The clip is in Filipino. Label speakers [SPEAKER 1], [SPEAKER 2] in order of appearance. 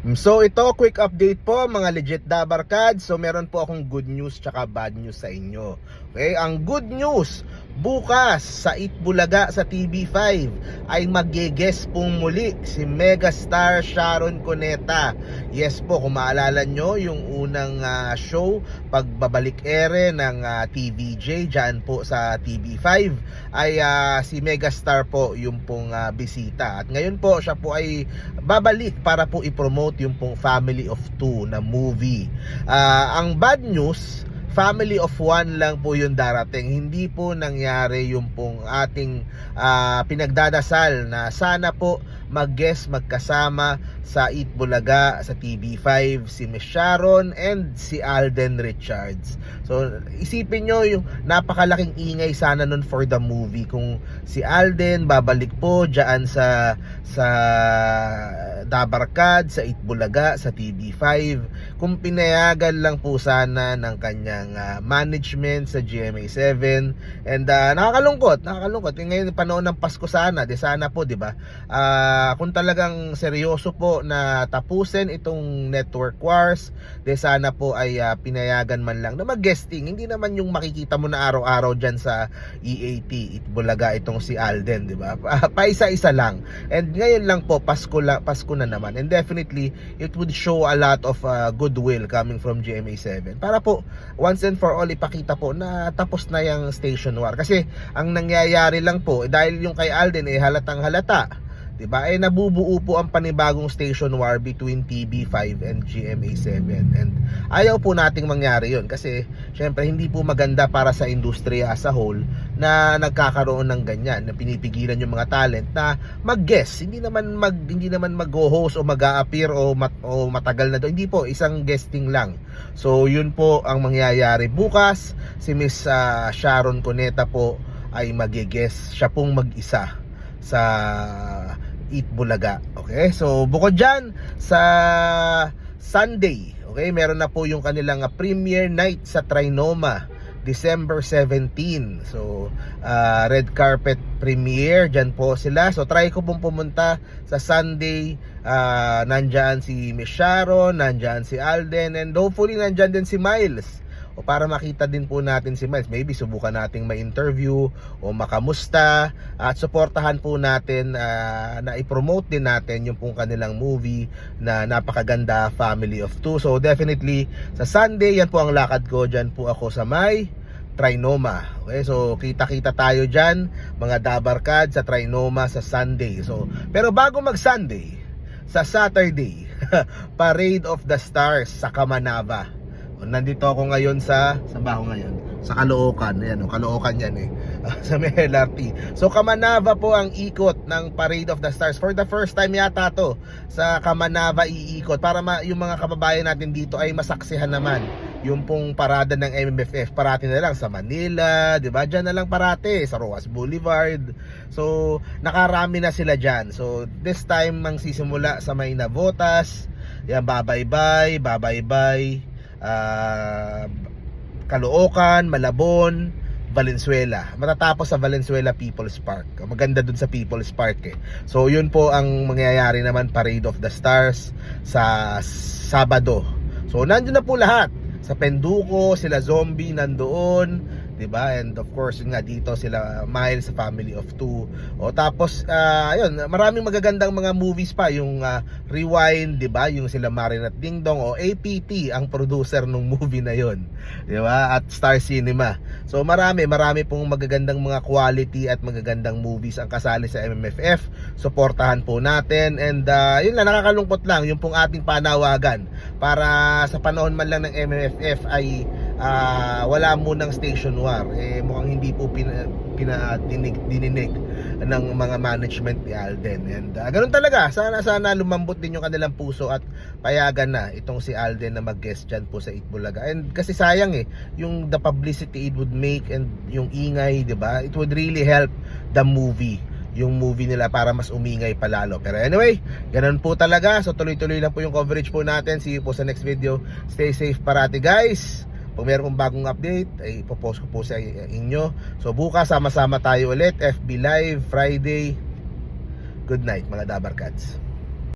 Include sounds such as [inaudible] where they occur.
[SPEAKER 1] So ito, quick update po mga legit Dabarkad. So meron po akong good news tsaka bad news sa inyo. Okay, ang good news, bukas sa Itbulaga sa TV5 ay magge-guest pong muli si megastar Sharon Cuneta. Yes po, kung maalala nyo yung unang ah, show, pagbabalik ere ng ah, TVJ dyan po sa TV5 ay ah, si megastar po yung pong ah, bisita. At ngayon po siya po ay babalik para po i-promote yung pong Family of Two na movie. Ah, ang bad news, Family of One lang po yung darating. Hindi po nangyari yung pong ating ah, pinagdadasal na sana po mag-guest magkasama sa Eat Bulaga sa TV5 si Miss Sharon and si Alden Richards. So isipin nyo yung napakalaking ingay sana nun for the movie. Kung si Alden babalik po diyan sa sa Dabarkad sa Itbulaga sa TV5 kung pinayagan lang po sana ng kanyang ah, management sa GMA7 and ah, nakakalungkot nakakalungkot. Ngayon panahon ng Pasko sana di sana po di ba Ah, kung talagang seryoso po na tapusin itong network wars di sana po ay ah, pinayagan man lang na mag-guesting. Hindi naman yung makikita mo na araw-araw diyan sa EAT Itbulaga itong si Alden di ba? Pa- paisa-isa lang. And ngayon lang po Pasko la, Pasko na naman. And definitely it would show a lot of uh, goodwill coming from GMA7 para po once and for all ipakita po na tapos na yung station war. Kasi ang nangyayari lang po dahil yung kay Alden eh halatang halata 'di ba? Eh nabubuo po ang panibagong station war between TB5 and GMA7 and ayaw po nating mangyari 'yon kasi syempre hindi po maganda para sa industriya as a whole na nagkakaroon ng ganyan na pinipigilan yung mga talent na mag-guest hindi naman mag hindi naman mag-host o mag-a-appear o, mat, o matagal na doon hindi po isang guesting lang. So yun po ang mangyayari. Bukas si Miss ah, Sharon Cuneta po ay mag-guest siya pong mag-isa sa Eat Bulaga. Okay? So, bukod dyan, sa Sunday, okay, meron na po yung kanilang ah, premiere night sa Trinoma. December 17. So, ah, red carpet premiere dyan po sila. So, try ko pong pumunta sa Sunday. Ah, nandyan si Miss Sharon, nandyan si Alden, and hopefully nandyan din si Miles. O para makita din po natin si Miles, maybe subukan nating ma-interview o makamusta at suportahan po natin ah, na i-promote din natin yung pong kanilang movie na napakaganda Family of Two. So definitely sa Sunday yan po ang lakad ko diyan po ako sa may Trinoma. Okay, so kita-kita tayo diyan mga Dabarkad sa Trinoma sa Sunday. So pero bago mag-Sunday, sa Saturday, [laughs] Parade of the Stars sa Kamanava. Nandito ako ngayon sa sa ba ngayon? Sa Caloocan. Ayan, o, Caloocan yan eh. [laughs] sa may LRT. So Kamanava po ang ikot ng Parade of the Stars. For the first time yata to sa Kamanava iikot para ma- yung mga kababayan natin dito ay masaksihan naman yung pong parada ng MMFF parati na lang sa Manila, 'di ba? Diyan na lang parati sa Roas Boulevard. So, nakarami na sila diyan. So, this time mang sisimula sa may Navotas, yan bye-bye, bye-bye, ah Caloocan, Malabon, Valenzuela. Matatapos sa Valenzuela People's Park. Maganda dun sa People's Park eh. So yun po ang mangyayari naman Parade of the Stars sa Sabado. So nandiyan na po lahat. Sa Penduko, sila Zombie nandoon, 'di ba? And of course, yun nga dito sila Miles sa Family of Two. O tapos ah, ayun, maraming magagandang mga movies pa, yung ah, Rewind, 'di ba? Yung sila Marin at Ding Dong o APT ang producer ng [laughs] movie na 'yon. 'Di ba? At Star Cinema. So marami, marami pong magagandang mga quality at magagandang movies ang kasali sa MMFF. Suportahan po natin and ah, yun lang nakakalungkot lang yung pong ating panawagan para sa panahon man lang ng MMFF ay ah, wala munang station war eh mukhang hindi po pina, pinadinig dininig ng mga management ni Alden and ah, ganun talaga sana sana lumambot din yung kanilang puso at payagan na itong si Alden na mag-guest dyan po sa Itbulaga and kasi sayang eh yung the publicity it would make and yung ingay 'di ba it would really help the movie yung movie nila para mas umingay palalo. Pero anyway, ganun po talaga. So tuloy-tuloy lang po yung coverage po natin. See you po sa next video. Stay safe parati guys. Pag meron pong bagong update, ay ipopost ko po sa inyo. So bukas sama-sama tayo ulit. FB Live, Friday. Good night mga Dabarkads.